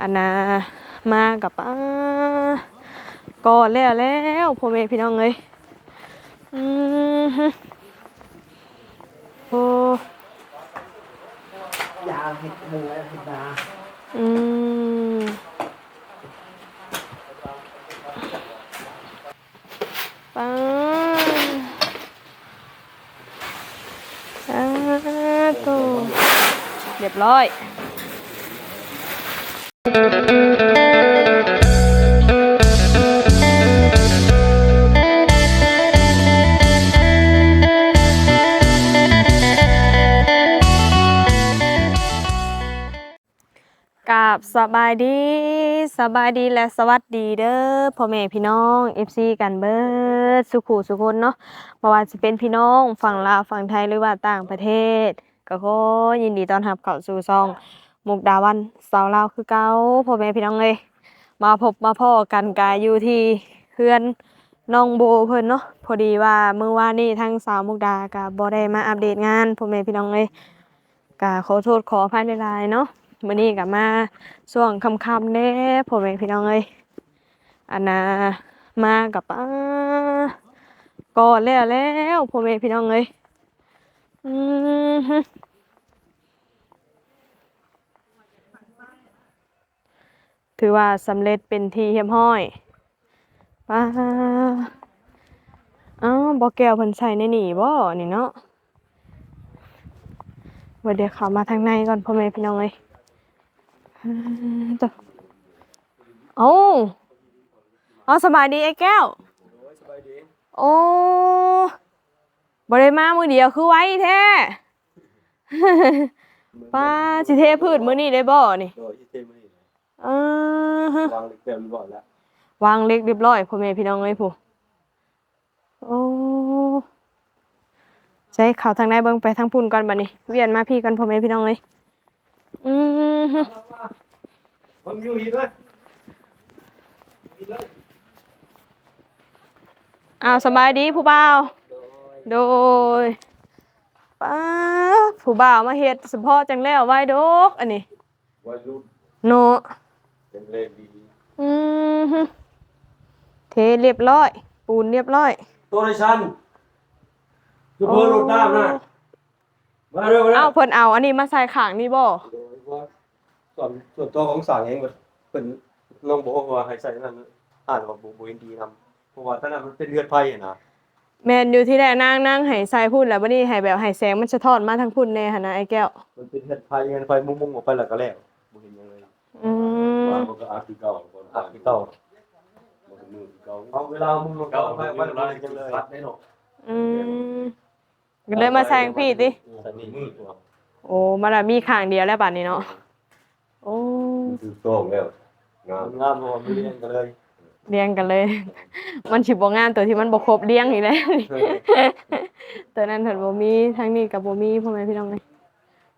อันน่ะมากับป้าก่อนแล้วแล้วพ่อแม่พี่น้องเอ้ยอืมฮึโอ้ยาเห็ดหมูเห็ดดาอืมป้าอ่าโตเรียบร้อย กับสบายดีสบายดีและสวัสดีเด้อพ่อแม่พี่น้อง FC กันเบิดสุขุสุคนเนาะบ่ว่าจะเป็นพี่น้องฝั่งลาวฝั่งไทยหรือว่าต่างประเทศ ก็ขอยินดีต้อนรับเข้าสู่ช่อง มุกดาวันสาวลาวคือเก่าพ่อแม่พี่น้องเอ้ยมาพบมาพ่อกันกายอยู่ที่เพื่อนน้องโบเพิ่นเนาะพอดีว่าเมื่อวานนี้ทางสาวมุกดาก็บ่ได้มาอัปเดตงานพ่อแม่พี่น้องเอ้ยก็ขอโทษขออภัยหลายๆเนาะมื้อนี้ก็มาช่วงค่ำๆเด้พ่อแม่พี่น้องเอ้ยอันน่ะมากับป้าก่อนแล้วแล้วพ่อแม่พี่น้องเอ้ยอืม ถือว่าสำเร็จเป็นทีเรียบร้อยป้าอ้าวบ่แก้วเพิ่นใส่ในนี่บ่นี่เนาะว่าเดี๋ยวเขามาทางในก่อนพ่อแม่พี่น้องเอ้ยอืมจ้ะโอ้เอาสบายดีไอ้แก้ว โอ้บริมามือเดียวคือไว้แท้ป้าสิเทพืชมือนี่ได้บ่นี่ ออฮะวางเต็มบ่อยแล้ววางเล็กเรียบร้อยพ่อแม่พี่น้องเอ้ยผู้โอ้ใช้ข่าวทางไหนเบิ่งไปทางพุ่นก่อนบัดนี้ เวียนมาพี่กันพ่อแม่พี่น้องเอ้ยอืมฮึผมอยู่อีกด้วยอ้าวสบายดีผู้บ่าว โดยป้าผู้บ่าวมาเฮ็ดเฉพาะจังแล้วไว้ดอกอันนี้วัยรุ่นโน เป็นเล่นดีอืมฮึเทเรียบร้อย ปูนเรียบร้อย ตัวในชั้นคือเพิ่นรถน้ำนะมาเร็วมาเร็เอ้าวเพิ่นเอาอันนี้มาใส่ข้างนี่บ่โดยว่าส่วนส่วนตัวของสางเองมันเป็นน้องบอกว่าให้ใส่นั่นอ่านว่าบุบุญดีนำเพราะว่าท่านนั้นมันเป็นเลือดไผ่นะแม่นอยู่ที่แรกนางนางให้ใส่พุ่นแล้วบัดนี้ให้แบบให้แสงมันสะท้อนมาทางพุ่นแน่หั่นนะไอ้แก้ว มันเป็นเลือดไผ่เงินไฟมุ้งๆออกไปแล้วก็แล้ว ว่ามันก็อาคือเก่าอาคือเก่าบ่เป็มือคือเก่าเอาเวลามึงเก่าไปไว้ไว้จังเลยรัดได้เนาะอืมก็เลยมาแซงพี่ติใส่นี่มือตัวโอ้มาละมีข้างเดียวแล้วบัดนี้เนาะโอ้คือโต้งแล้วงามงามพอไม่เล่นกันเลยเรียงกันเลย มันสิบ่งานตัวที่มันบ่ครบเรียงอีกแล้วตัวนั้นเถิดบ่มีทางนี้กับบ่มีพ่อแม่พี่น้องเลย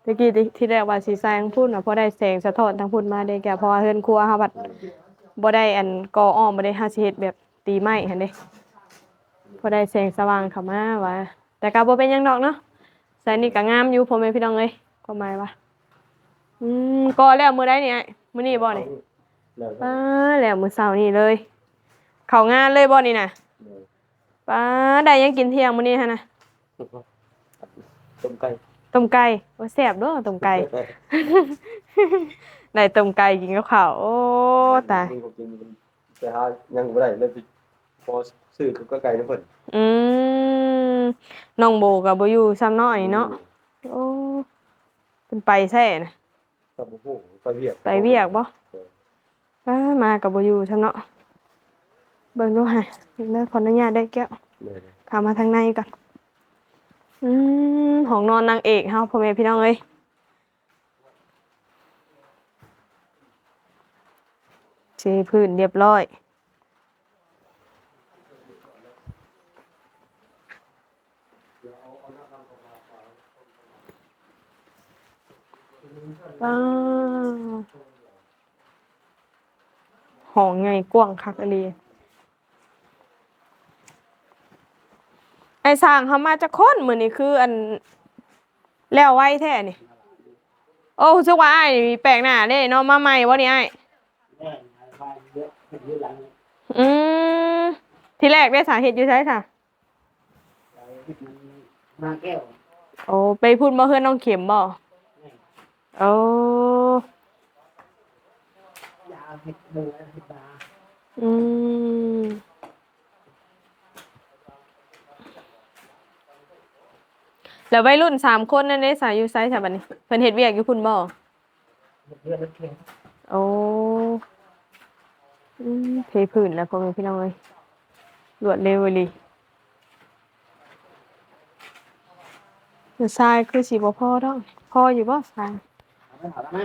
ตะกี้ที่ที่แรกว่าสิแซงพุ่นน่ะเพราะได้แสงสะท้อนทางพุ่นมาได้แก่เพราะว่าเฮือนครัวเฮาบัดบ่ได้อันก่ออ้อมบ่ได้เฮาสิเฮ็ดแบบตีไม้หั่นเด้พอได้แสงสว่างเข้ามาว่า แต่ก็บ่เป็นหยังดอกเนาะแสงนี่ก็งามอยู่พ่อแม่พี่น้องเอ้ยความหมายว่าอืมก่อแล้วมื้อใดนี่ไอ้มื้อนี้บ่นี่แล้วป้าแล้วมื้อเช้านี่เลย เข้างานเลยบ่นี่น่ะป้าได้หยังกินเที่ยงมื้อนี้หั่นน่ะต้มไก่ ต้มไก่โอ้แซ่บเด้อต้มไก่ ได้ต้มไก่กินกับข้าวโอ้ตายจริงๆไปหายังบ่ได้เลยไปพอซื้อก็ไก่ทั้งเพิ่นอืมน้องโบกับบ่อยู่ซ้ำน้อยเนาะโอ้เป็นไปแท้น่ะกับบ่ฮู้ไปเวียกไปเวียกบ่ป้ามากับบ่อยู่ซ้ำเนาะเบิ่งดูให้เด้อขออนุญาตได้แก้วเลยเข้ามาทางในก่อน อืมห้องนอนนางเอกเฮาพ่อแม่พี่น้องเอ้ยเชพื้นเรียบร้อย ว้าวห้องใหญ่กว้างคักอะลี อ้สร้างเขามาจากคนเหมือนี้คืออันแล้วไว้แท้นี่ โอ้รู้สึกว่าอ้นี่มีแปลกหน้าเด้เนาะมาใหม่บ่นี่อ้ายแม่มาเยอะเยอะหลังอืมที่แรกได้สาเหตุอยู่ใช่ค่ะ มาแก้วโอ้ไปพูดมาเพื่อนน้องเข็มบ่โอ้อืม แล้ววัยรุ่นสามคนนั่นได้สายอยู่ไซส์ค่ะบัดนี้เพิ่นเฮ็ดเวียกอยู่พุ่นบ่เลือดเค็มโอ้อืมเทพื้นแล้วพ่อแม่พี่น้องเอ้ยรวดเร็วเลยเดี๋ยวทรายคือสิบ่พอดอกพออยู่บ่ทรายเอาไปหาแล้วนะ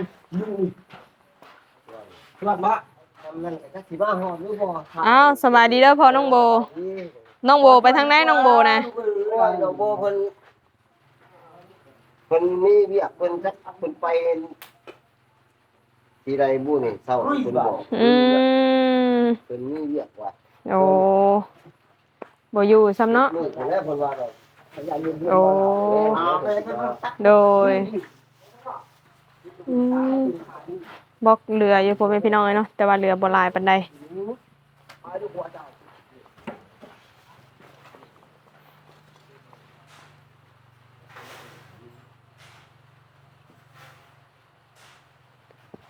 สวัสดีบ้าทำนั่นก็สีบ้าหอมหรือบ่อ้าวสบายดีเด้อพ่อน้องโบ น้องโบไปทางไหนน้องโบนะน้องโบเพิ่น เพิ่นมีเวียกเพิ่นจักเพิ่นไปที่ใดบู้นี่เศร้าเพิ่นบอกอืมเพิ่นมีเวียกว่าโอ้บ่อยู่ซ้ำเนาะนี่แต่แรกเพิ่นว่าเราอย่าลืมเพื่อนโอ้เอาไปเพิ่นตักโดยอืมบอกเรืออยู่พ่อแม่พี่น้องเอ้ยเนาะแต่ว่าเรือบ่หลายปานใด ไปดูหัวเจ้า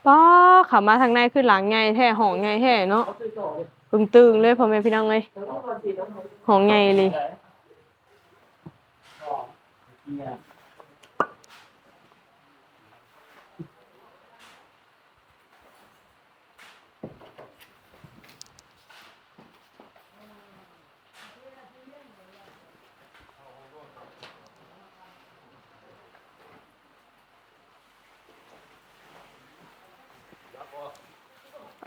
ป้ ขับมาทางในคือหลังไงแท้ห้องไงแท้เนาะตึงตึงเลยพ่อแม่พี่น้องเลยห้องไงเลย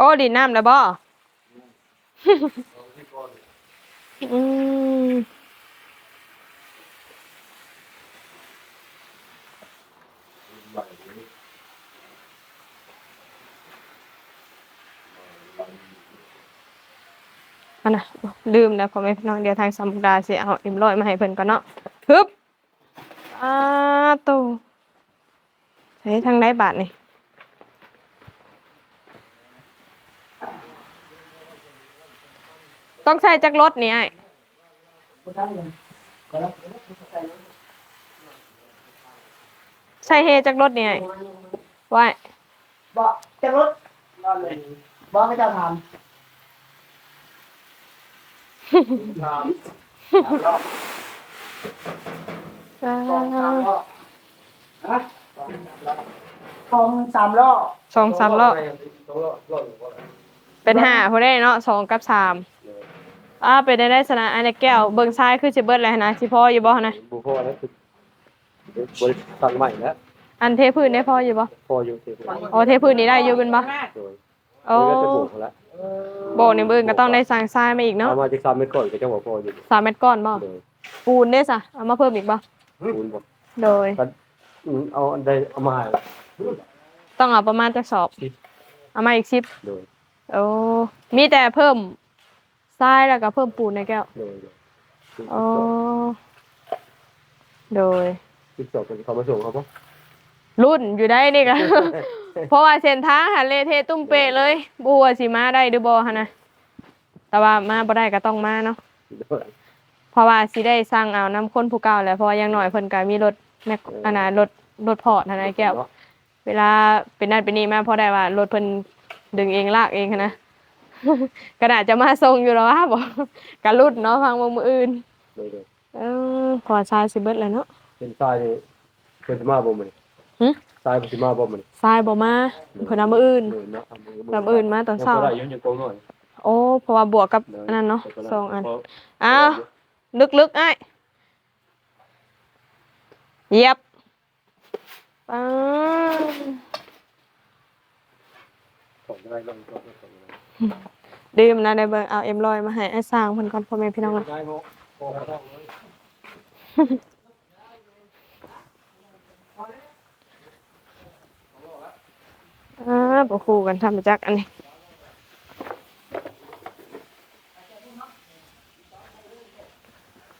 โอ้ดินน้ำแล้วบ่อืมอันน่ะลืมแล้วพ่อแม่พี่น้องเดี๋ยวทางสมุกดาสิเอาเอ็มร้อยมาให้เพิ่นก่อนเนาะฮึบอ่าตูใช้ทางไหนบาทนี่ ต้องใช้จักรถนี่ไอ้ใช้เฮจักรถนี่ไอ้ไว้บอกจะรถนอนเลยบอกให้เจ้าทำทำรอบอ่าสองสามรอบฮะสองสามรอบสองสามรอบเป็นห้าพอได้เนาะสองกับสาม อ่าเป็นได้ได้สนะอันนี้แก้วเบิ่งซ้ายคือสิเบิดเลยนะสิพออยู่บ่นะบุพอแล้วคือบริษัทใหม่แล้วอันเทพื้นได้พออยู่บ่พออยู่เสียไปโอ้เทพื้นนี่ได้อยู่เป็นบ่โดยโอ้มันก็จะบวกแล้วโบกในเบิ่งก็ต้องได้สร้างทรายมาอีกเนาะเอามาจากสามเมตรก่อนก็จะบอกพออยู่สามเม็ดก้อนบ่โดยปูนได้ซะเอามาเพิ่มอีกบ่คูณบอกโดย อืมเอาอันใดเอามาให้ต้องเอาประมาณจักสอบสิบเอามาอีกสิบโดย โอ้มีแต่เพิ่ม ทรายแล้วก็เพิ่มปูนในแก้วโดยโดยโอ้โดยสิบสองคนเขามาส่งเขาปะรุ่นอยู่ได้นี่ก็เพราะว่าเส้นทางหันเลเทตุ้มเปะเลยบัวาสิมาได้หรือบ่ฮะนะแต่ว่ามาบ่ได้ก็ต้องมาเนาะเพราะว่าสิได้สร้างเอาน้ำข้นผู้เก่าแหล้วเพราะว่าอยังน้อยเพิ่นก็มีรถแมคอันน่ะรถรถพอร์ตหั้นนะแก้ว เวลาเป็นนั่นเป็นนี่มาพอได้ว่ารถเพิ่นดึงเองลากเองหั้นนะ กระดาษจะมาส่งอยู่แล้วว่าบอกกะรุ่นเนาะฟังมืออื่นโดยโดยเออพอทรายสิเบิดแล้วเนาะเป็นทรายนี่เป็นสมาบ่มันหึทรายเป็นสมาบ่มันทรายบ่มาเพิ่นเอามืออื่นโดยเนาะเอามือเอามืออื่นมาตอนเช้ายังบ่ได้ยังยังโกงหน่อยโอ้เพราะว่าบวกกับโดยอันนั้นเนาะแต่ก็ได้สองอันเพราะอ้าวลึกๆไอ้ายเหยียบป้าของ ได้ลงก็ของได้ดื่มนะได้เบิ่งเอาเอ็มลอยมาให้ไอ้สร้างเพิ่นก่อนพ่อแม่พี่น้องนะได้โมโมก็ต้องเลยอ่าบ่คู่กันทำมาจากอันนี้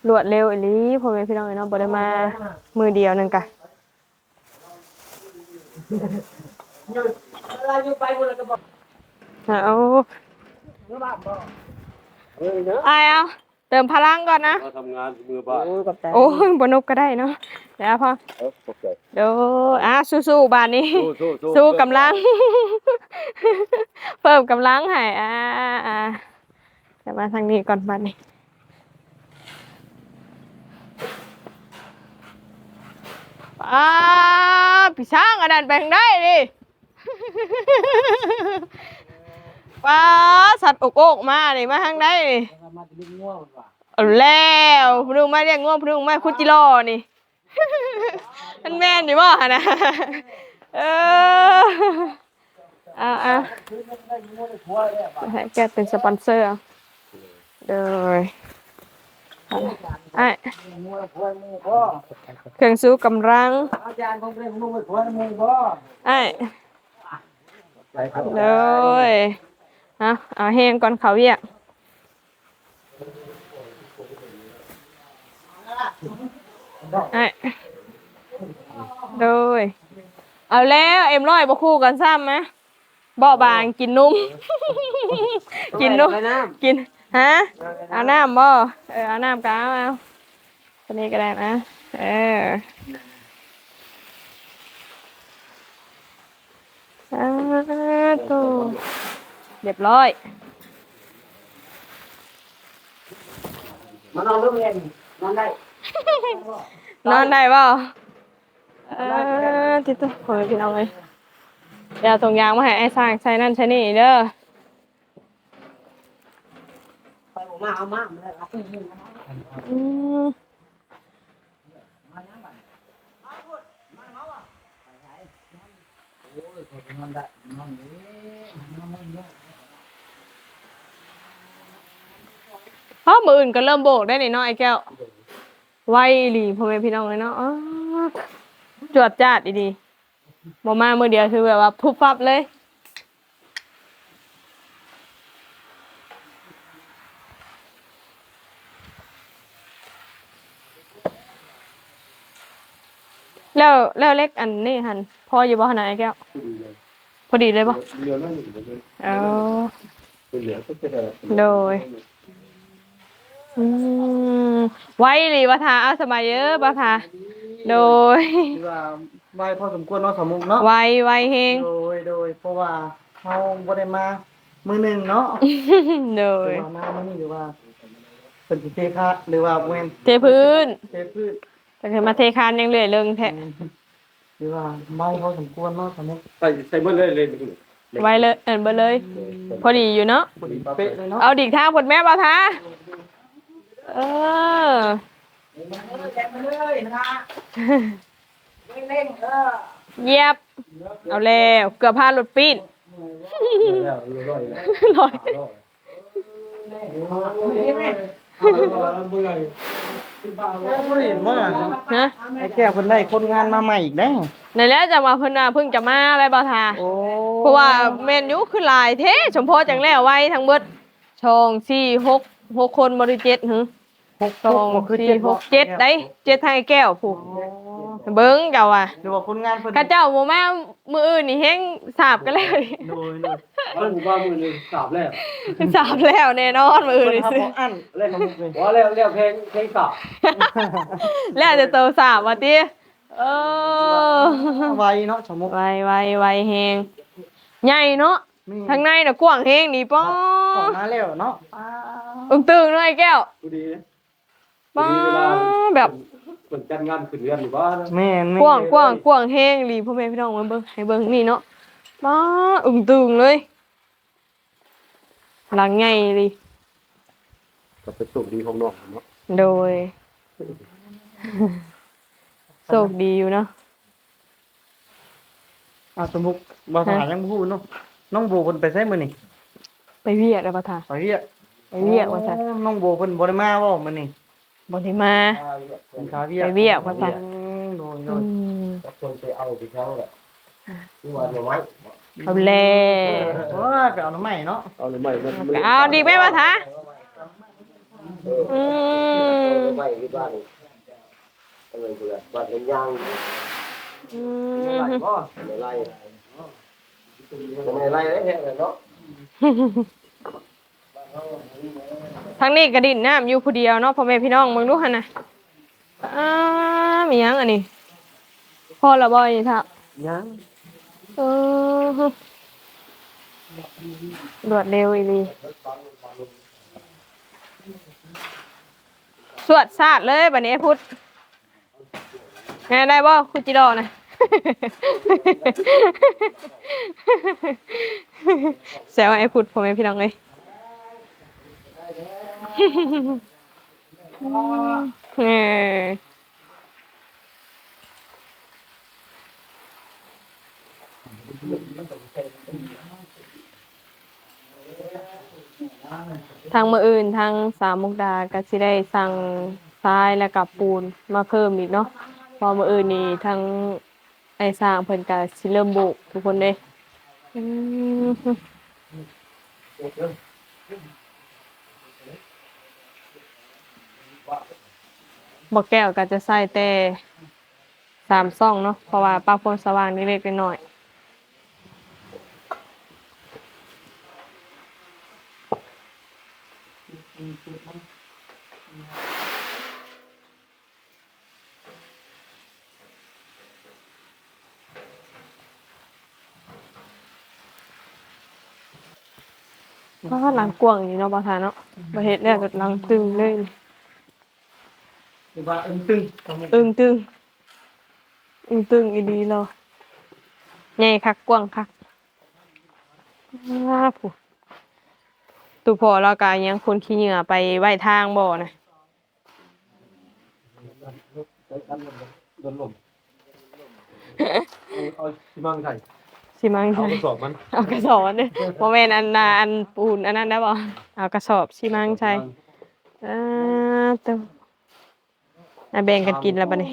รวดเร็วอีหลีพ่อแม่พี่น้องเนาะบ่ได้มามือเดียวนึงกะเวลาอยู่ไปบุญแล้วก็บอก เอาเมื่อบ้านบ่เฮ้ยเนาะไอเอาเติมพลังก่อนนะเราทำงานมือบ้านโอ้กับใจโอ้ยบนกก็ได้เนาะเดี๋ยวพอเออปกติเดี๋ยวอะสู้ๆบานนี้สู้สู้สู้กำลัง เพิ่มกำลังให้อ่าอ่าจะมาทางนี้ก่อนบานนี้ป้าพี่ช่างอันนั้นไปทางได้ดิ ป้าสัตว์อกอกมาดิมาทางได้ดิมาจะลิ้นง่วงว่ะเอาแล้วพนุงมาเรียกง่วงพนุงมาคุจิโร่นี่ มันแม่นอยู่บ่ฮะนะเอออ่าอ่าคือได้ง่วงได้ผัวเลยว่ะให้แกเป็นสปอนเซอร์เอาเด้อไอ้ง่วงได้ผัวมูบ่เครื่องสู้กำลังอาจารย์คงเป็นงูได้ผัวมูบ่ไอ้ไปครับเด้อ เอาเอาแห้งก่อนเขาเวียกไอ้เด้อเอาแล้วเอ็มร้อยบ่คู่กันซ้ำไหมเบาะบางกินนุ่ม กินนุ่มไปน้กินฮะเอาน้ำบ่เออเอาน้ำกเอาเอาตัวนี้ก็ได้นะเออสาธุ เรียบร้อยำมานอนเรื่องเรียนนอนได้ นอนได้เปล่าเออติดตัวโอ้ยพี่น้องเลยเดี๋ยวส่งยางมาให้ไอ้สร้างใช้นั่นใช้นี่เด้อไปผมมาเอามามาเอาขึ้นมาอืมนอนได้นอนนี้นอนนี้เพราะมืออื่นก็เริ่มโบกได้นี่เนาะไอ้แก้ว ไวอีหลีพ่อแม่พี่น้องเลยเนาะอ้าจวดจ้าดดีๆบ่มามือเดียวคือแบบว่าพุบฟับเลย แล้วแล้วเล็กอันนี้หันพออยู่บ่หันนะไอ้แก้ว พอดีเลยบ่เรือนั่นอยู่เลยเอาเป็นเหลือก็จะได้ โดย อืมไว้หรือว่าทาเอาสบายเยอะบ่ทาโดย คือว่าไวพอสมควรเนาะสมุกเนาะไวไวเฮงโดยโดยเพราะว่าเขาบ่ได้มามือหนึ่งเนาะโดหยรือว่ามามื้อนี้หรือว่าเป็นสิเทคะหรือว่าเวนเทพื้นเทพืชแต่เคยมาเทคานยังเหลือเรื่องแท้หรือว่าไม่พอสมควรเนาะสมุกใส่ใส่เมื่อเลยเลยไวเลยเอินเบอเลย พอดีอยู่เนาะพอดีเป๊ะเลยเนาะเอาดิกทางผลแม่บ่ทา เออเลยนะเร่งๆเออเยียบ เอาแล้วเกือบพารถปีนแล้วเรือร้อยลอยเมื่อยบ่เห็นว่านะไอ้แก้วเพิ่นได้คนงานมาใหม่อีกแล้วในแล้วจะมาเพิ่นว่าเพิ่งจะมาอะไรบ่ทาโอ้เพราะว่าแมนยูคือหลายเท่สมพอจังแล้วไว้ทั้งเบิดชองสี่หกหกคนบริเจ็ดหึ หกชองบ่คือสี่เจ็ดหบ่กเจ็ดได้เจ็ดทางไอ้แก้วผูกโอ้เบิ้งเจ้าว่ะหรือว่าคนงานเพิ่นข้าเจ้าโมมามืออื่นนี่แห้งสาบกันแล้วนี่โดยโดยบ้านหมู่บ้านมือหนึ่งสามแล้วสาบแล้วแน่นอนมืออื่นเพิ่นนี่ทำสิบ่อั้นเล่นสมุกเลยว่าแล้วแล้วเพลงเพลงสามแล้วจะโตสาบว่ะติเออไวเนาะสมุกไวไวไวแหงใหญ่เนาะนี่ทางในน่ะกว้างแหงนี่ป้อออกมาแล้วเนาะอึ้งตึงเลยไอ้แก้วพอดี ป้าแบบเหมือนจัดงานขึ้นเรือนหรือบ้านแม่นแม่นกว้างกว้างกว้างแห้งรีพ่อแม่พี่น้องมาเบิ่งให้เบิ่งนี่เนาะป้าอึ้งตึงเลยหลังไงดิก็เป็นสุขดีของน้องเนาะโดยโชคดีอยู่เนาะอ่าสมุกบ่ถามยังบ่ฮู้เนาะน้องโบเพิ่นไปไสมื้อนี่ไปเวียดแล้วป่ะท่าไปเวียกไปเวียดว่าซั่นโอ้น้องโบเพิ่นบ่ได้มาบ่มื้อนี้ บ่ได้มา เป็นขาเวียกไปเวียกว่าซั่นอืมโดยโดอืยมคนไปเอาไปเขาแหละที่ว่าหน่อไม้เอาแลโอ้ยไปเอาหน้ำใหม่เนาะเอาหน่อไม้มันเอาดีไหมป่ะท่าอืมหน่อไม้ที่บ้านอะไรกูละบ้านเป็นยางอืไหลมบ่ไหลไหลไหลได้แค่เนาะ ทั้งนี้กระดิ่นน้ำอยู่ผู้เดียวเนาะพ่อแม่พี่น้องมึงดูหันนะอ้ามีหยังอันนี้พ่อละบ่อยท่ะยังเออรวดเร็วอีหลีสวดสาดเลยบัดนี้พุทธแม่ได้บ่คุณจิโร่นะแซวไอ้พุทธผมไอ้พี่น้องเลย เออทางมืออื่นทางสามมุกดาก็สิได้สั่งทรายและกับปูนมาเพิ่มอีกเนาะพอมืออื่นนี่ทั้งไอ้สร้างเพิ่นก็สิเริ่มบุกทุกคนเด้อืม บอกแก้วก็จะใส่แต่สามซ่องเนาะเพราะว่าปลั๊กโฟนสว่างนี่เล็กๆน้อยเพราะว่าหลังกวางอยู่เนาะประธานเนาะประเฮ็ดแล้วก็หลังตึงเลย คือว่าอึ้งตึงอึ้งตึงอึ้งตึงอีดีเนาะใหญ่คักกว้างคักว้าผู้ตูพอเรากายังคนขี้เหงื่อไปไหว้ทางบ่นะโดนลมเอาชิมังไทยสิมังเอาใช่กระสอบมันเอากระสอบเนี่ยโมเมนอันนาอันปูนอันนั้นได้บ่เอากระสอบสิมังใช่อ่าตัว อะแบ่งกันกินแล้วบัดนี้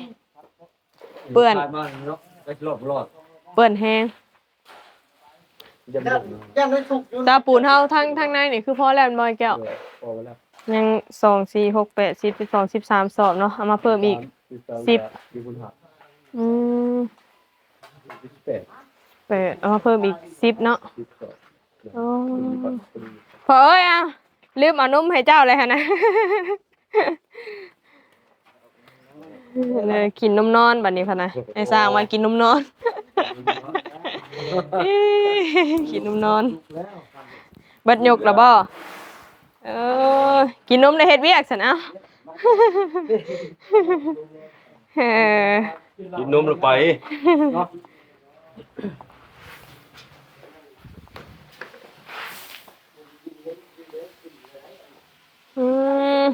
เปื้อน ตายมากเนาะได้รอดรอดเปื้อนแห้งยังหมดยังได้ถูกอยู่ตาปูนเฮาทั้งทั้งในนี่คือพอแล้วแม่นบ่แก้วพอแล้วยังสองสี่หกแปดสิบสิบสองสิบสามสอบเนาะเอามาเพิ่มอีก สิบสิบคุณหักอืมสิบแปดแปดเอามาเพิ่มอีกสิบเนาะสิบสองอ๋อพอเอ้ยอะลืมเอานมให้เจ้าเลยฮะนะ เลยกินนมนอนบัดนี้พะนะไอ้สร้างมากินนมนอน กินนมนอนเบัดยกละบ่เออ กินนมในเฮ็ดเวียกซั่นเอ้าเออกินนมลงไปอืม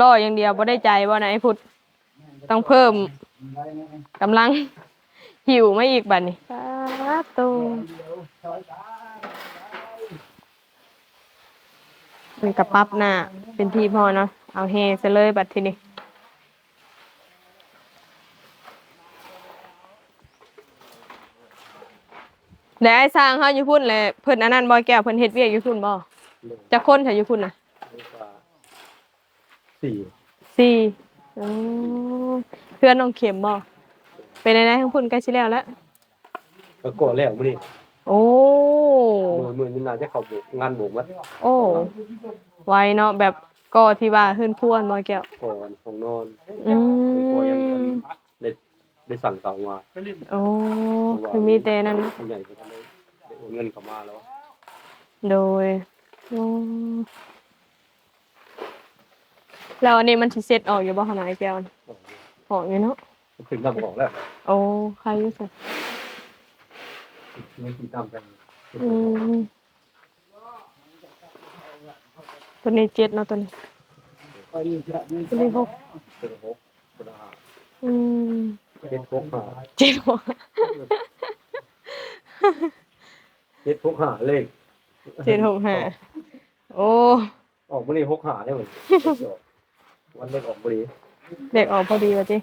รออย่างเดียวบ่ได้ใจบ่นะไอ้พุทธ ต้องเพิ่มกำลังหิวมาอีกบัดนี้สาธุมันกระปับหน้าเป็นที่พอเนาะเอาเฮซะเลยบัดทีนี้แล้วไอ้สร้างเฮาอยู่พุ่นแหละเพิ่นอันนั้นบ่แก้วเพิ่นเฮ็ดเวียกอยู่พุ่นบ่จักคนถ้าอยู่พุ่นน่ะสี่สี่ อ๋อเพื่อนน้องเข็มบ่เป็นไงทั้งพุ่นใกล้ชิแล้วแล้ว ก็ก่อแล้วมื้อนี้โอ้ มื้อมื้อนี้น่าจะเข้าบุกงานบุกมัดโอ้ ไวเนาะแบบก่อที่ว่าเฮือนพวนบ่แก้วก่อนของนอนอืก็ยังมได้ได้สั่งเตามาโอ้คือมีแต่นั้น ผู้ใหญ่ก็ได้ได้โอนเงินเข้ามาแล้ว โดยอืม แล้วอันนี้มันสิเสร็จออกอยู่บ่ขนาดไอ้แก้วนี่ออกอยู่เนาะถึงทำของแล้วโอ้ใครอยู่ซะไม่กินตามกันอืมตัวนี้เจ็ดเนาะตัวนี้ตัวนี้หกเป็นหกเป็นห้าอืมเป็นหกห้าเจ็ดหัวเป็นหกห้าเลขเจ็ดหกห้าโอ้ออกมื้อนี้หกห้าได้เหมือน วันเล็กออกมื้อนี้เด็กออกพอดีวะจิ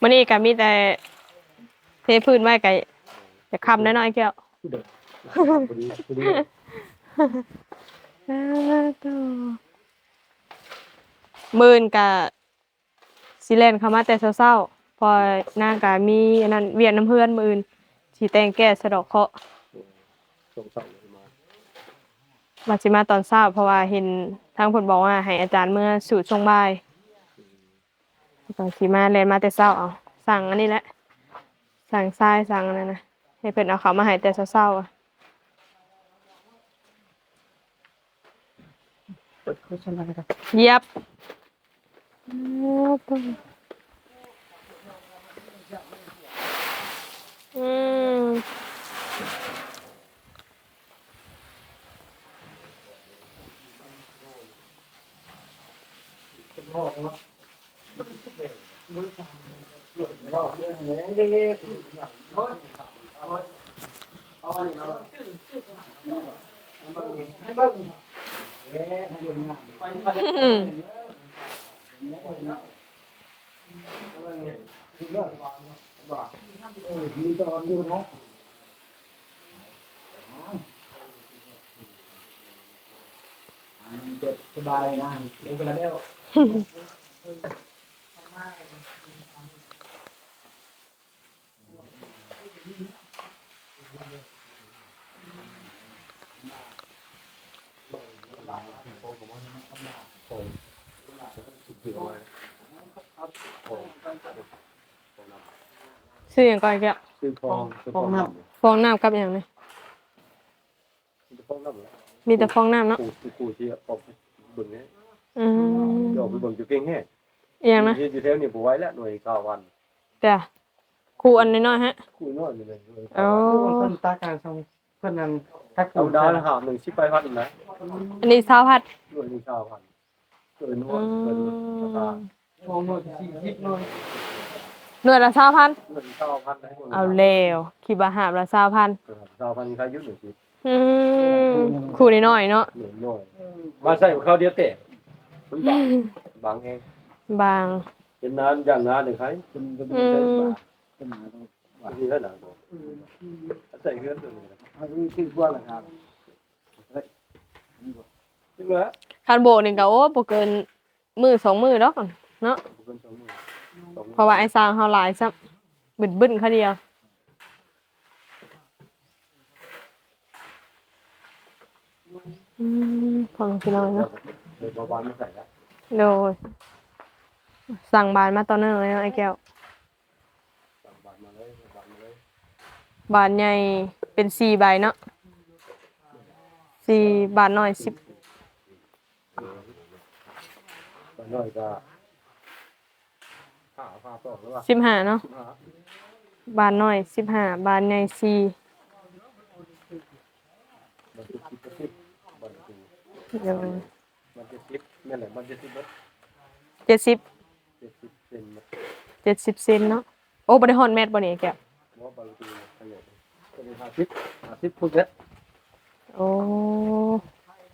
มันนี่ก็มีแต่เทพื้นไว้ไก่จะคำน้อยๆแก้วผู้เด็กผู้ดีผู้ดีหมื่นกับซิเลนเข้ามาแต่เศร้าๆพอนางก็มีอันนั้นเวียนน้ำเพื่อนมื่นสิแตงแก้สะดอกเคาะสงสัย มาว่าสิมาตอนเช้าเพราะว่าเห็นทางเพิ่นบอกว่าให้อาจารย์เมื่อสู่ช่วงบ่ายตอนสิมาแล่นมาแต่เช้าเอาสั่งอันนี้แหละ สั่งทรายสั่งอันนั้นนะให้เพิ่นเอาเขามาให้แต่เช้าๆอะเปิดโฆษณาครับเหยียบอืม อื มมีตอนอยู่นะสบายนะเดี๋ยวไปแล้ว ชื่ออย่างก่อนแกคือฟองคือฟองน้ำฟองน้ำกับอย่างนี้คือฟองน้ำแล้วมีแต่ฟองน้ำเนาะกูคือกูที่ออกเบิ่งเนี่ยอืมเดี๋ยวไปเบิ่งอยู่เก่งแฮ่อหย่างนะอยู่แถวนี้บ่ไหวแล้วหน่วยเก้าวันแต่ ครูอันน้อยๆฮะ คุยน้อยอยู่เลยหน่วยอ๋อเพิ่นตาการทรงเพิ่นนั้นถ้าเอาดาวหาหนึ่งสิบไปพัดนะอันนี้สาวพัดหน่วยหนึ่งเก้าพันเกินหัวอืเกินราคามมองหน่อยสี่สิบหน่อยหน่วยละสาวพันหน่วยเก้าพันได้เอาแล้วคิดว่าหาบละสาวพันเก้าพันใครยุ่งหนึ่งสิอืมครูน้อยๆเนาะหน่วยน้อยมาใส่ของเขาเดียวเตะมันบางบางเองบาง เป็นนานอย่างนานหนึ่งใครเป็นเป็นอืเป็น มเป็นนี่ขนาดใส่เงินตัวนี้อันนี้คือว่าอะครับจริงเหรอคันโบนี่ก็โอ้บ่เกินมือสองมือดอกเนาะเนสองหมื่นอเพราะว่าไอ้สร้างเฮาหลายซับบึ้นๆเขาเดียวอืมพอพี่น้องเนาะเดี๋ยวบานไม่ใส่แล้วโดยสั่งบานมาตอนนั้นเลยนะไอ้แก้ว บานมาเลยบานมาเลย บานใหญ่เป็นสี่ใบเนาะสี่บานน้อยสิบบานน้อยก็ผ้าผ้าต่อหรือว่าสิบห้าเนาะบาบานน้อยสิบห้าบานใหญ่สี่มันจะสิบสิบมันจะเดี๋ยวมันจะสิบนั่นแหละมันจะสิบเจ็ดสิบเจ็ดสิบเซนเจ็ดสิบเซนเนาะโอ้บริหารแมทบ่เนี่ยแก้วว่าบางที ห้าสิบห้าสิบพุ่งเนี้ยโอ้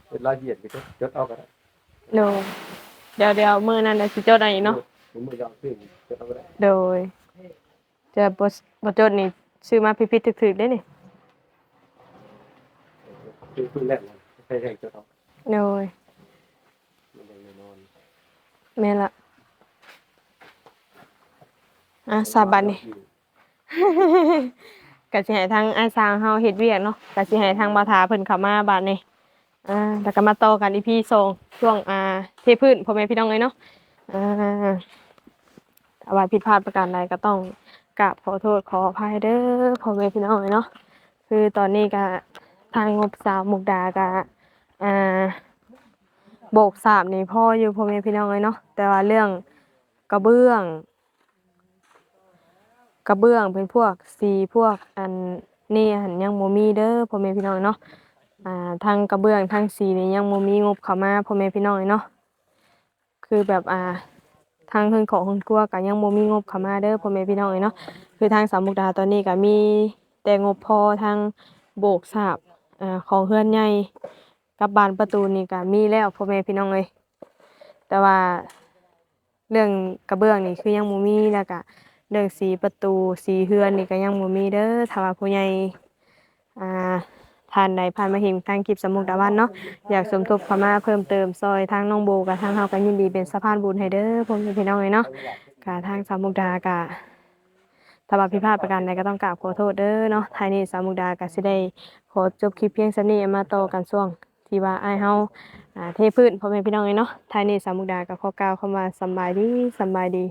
เป็นรายละเอียดไปก็จดเอากันโดยเดี๋ยวเดี๋ยวมือนั้นเดี๋ยวสิจดเอะไรเนาะผมมือยาวขึ้นจดเอาก็ได้โดยจะบทบทจดนี่ซื้อมาพิพิธถึกๆได้นี่คือคือแรกเลยใช่ใช่จดเอาโดยมันเลยนอนแม่นละอะสาบันนี่ ก็สิให้ทางอ้ายสร้างเฮาเฮ็ดเวียกเนาะก็สิให้ทางบาทาเพิ่นเข้ามาบาดนี้อ่าแล้วก็มาต่อกันอีพี2ช่วงอ่าเทพื้นพ่อแม่พี่น้องเอ้ยเนาะอ่าถ้าว่าผิดพลาดประการใดก็ต้องกราบขอโทษขออภัยเด้อพ่อแม่พี่น้องเอ้ยเนาะคือตอนนี้ก็ทางงบสาวมุกดาก็อ่าโบกสามนี่พ่ออยู่พ่อแม่พี่น้องเอ้ยเนาะแต่ว่าเรื่องกระเบื้อง กระเบื้องเป็นพวกสีพวกอันนี่หันยังบ่มีเด้อพ่อแม่พี่น้องเนาะอ่าทางกระเบื้องทางสีนี่ยังบ่มีงบเข้ามาพ่อแม่พี่น้องเนาะคือแบบอ่าทางเพิ่นของเพิ่นกลัวก็ยังบ่มีงบเข้ามาเด้อพ่อแม่พี่น้องเนาะคือทางสามมุกดาตอนนี้ก็มีแต่งบพอทางโบกสาบอ่าของเฮือนใหญ่กับบานประตูนี่ก็มีแล้วพ่อแม่พี่น้องเอ้ยแต่ว่าเรื่องกระเบื้องนี่คือยังบ่มีแล้วก็ เรื่องสีประตูสีเฮือนนี่ก็ยังบ่มีเด้อถ้าว่าผู้ใหญ่อ่าท่านใดผ่านมาเห็นทางคลิปสมมุกดาวันเนาะอยากสมทบเข้ามาเพิ่มเติมซอยทางน้องโบกับทางเฮาก็ยินดีเป็นสะพานบุญให้เด้อพ่อแม่พี่น้องเอ้ยเนาะกะทางสามุกดากะถ้าว่าผิพาดประการใดก็ต้องกราบขอโทษเด้อเนาะท้ายนี้สามุกดาก็สิได้ขอจบคลิปเพียงส่ำนี้มาต่อกันช่วงที่ว่าอ้ายเฮาอ่าเทพื้นพ่อแม่พี่น้องเอ้ยเนาะท้ายนี้สามุกดาก็ขอกล่าวคำว่าสำบายดีสำบายดี